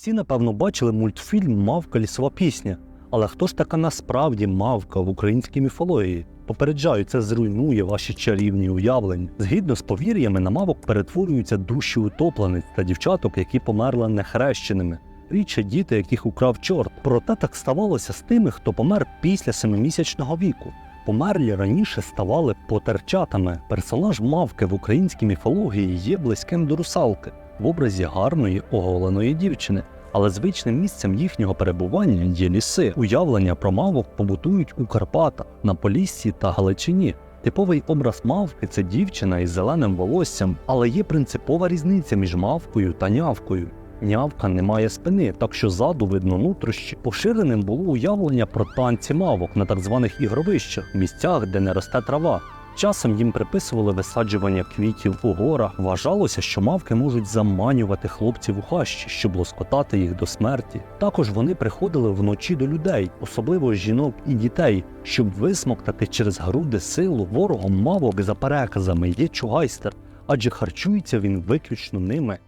Всі, напевно, бачили мультфільм Мавка лісова пісня. Але хто ж така насправді мавка в українській міфології? Попереджаю, це зруйнує ваші чарівні уявлення. Згідно з повір'ями, на мавок перетворюються душі утоплениць та дівчаток, які померли нехрещеними. Рідше діти, яких украв чорт. Проте так ставалося з тими, хто помер після семимісячного віку. Померлі раніше ставали потерчатами. Персонаж мавки в українській міфології є близьким до русалки в образі гарної оголеної дівчини. Але звичним місцем їхнього перебування є ліси. Уявлення про мавок побутують у Карпатах, на Поліссі та Галичині. Типовий образ мавки це дівчина із зеленим волоссям, але є принципова різниця між мавкою та нявкою. Нявка не має спини, так що ззаду видно нутрощі. Поширеним було уявлення про танці мавок на так званих ігровищах, місцях, де не росте трава. Часом їм приписували висаджування квітів у горах. Вважалося, що мавки можуть заманювати хлопців у хащі, щоб лоскотати їх до смерті. Також вони приходили вночі до людей, особливо жінок і дітей, щоб висмоктати через груди силу ворогом мавок за переказами є чугайстер, адже харчується він виключно ними.